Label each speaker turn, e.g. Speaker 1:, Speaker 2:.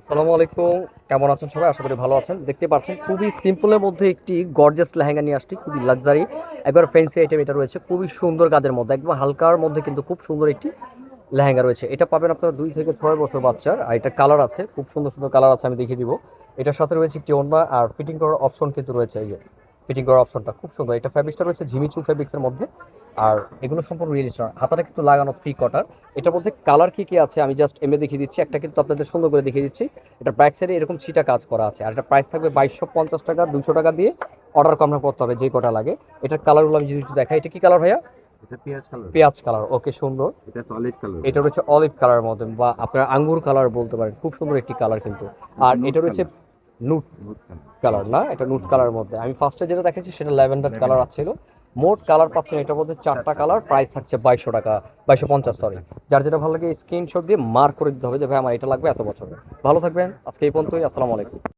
Speaker 1: আসসালামু আলাইকুম। কেমন আছেন সবাই? আশা করি ভালো আছেন। দেখতে পাচ্ছেন, খুবই সিম্পলের মধ্যে একটি গর্জাস লেহেঙ্গা নিয়ে আসছি, খুবই লাক্সারি একবার ফ্যান্সি আইটেম এটা রয়েছে, খুবই সুন্দর কাজের মধ্যে, একদম হালকার মধ্যে কিন্তু খুব সুন্দর একটি লেহেঙ্গা রয়েছে। এটা পাবেন আপনারা দুই থেকে ছয় বছর বাচ্চার, আর এটা কালার আছে, খুব সুন্দর সুন্দর কালার আছে, আমি দেখিয়ে দিব। এটার সাথে রয়েছে একটি ওড়না, আর ফিটিং করার অপশন কিন্তু রয়েছে, এই ফিটিং করার অপশনটা খুব সুন্দর। এটা ফ্যাব্রিক্সটা রয়েছে ঝিমিচু ফ্যাব্রিক্সের মধ্যে। আর এগুলো সম্পূর্ণ রিয়েলিস্ট হাতাটা কিন্তু লাগানো থ্রি কটার এটার মধ্যে কালার কি কি আছে আমি জাস্ট এমএ দেখিয়ে দিচ্ছি। একটা কিন্তু আপনাদের সুন্দর করে দেখিয়ে দিচ্ছি। এটা ব্যাক সাইডে এরকম ছিটা কাজ করা আছে। আর এটা প্রাইস থাকবে বাইশশো পঞ্চাশ টাকা দুশো টাকা দিয়ে অর্ডার কনফার্ম করতে হবে যে কটা লাগে। এটার কালারগুলো আমি যদি দেখাই এটা কি কালার ভাইয়া?
Speaker 2: পেঁয়াজ কালার
Speaker 1: ওকে সুন্দর।
Speaker 2: এটা
Speaker 1: রয়েছে অলিভ কালার মধ্যে বা আপনার আঙ্গুর কালার বলতে পারেন। খুব সুন্দর একটি কালার কিন্তু। আর এটা রয়েছে নুট কালার না? এটা নুট কালার মধ্যে। আমি ফার্স্টে যেটা দেখেছি সেটা ল্যাভেন্ডার কালার ছিল মোট কালার পাচ্ছেন এটার মধ্যে চারটা কালার প্রাইস থাকছে বাইশশো টাকা, বাইশশো পঞ্চাশ সরি যার যেটা ভালো লাগে স্ক্রিনশট দিয়ে মার্ক করে দিতে হবে যে, ভাই, আমার এটা লাগবে এত বছরে ভালো থাকবেন, আজকে এই পর্যন্তই, আসসালামু আলাইকুম।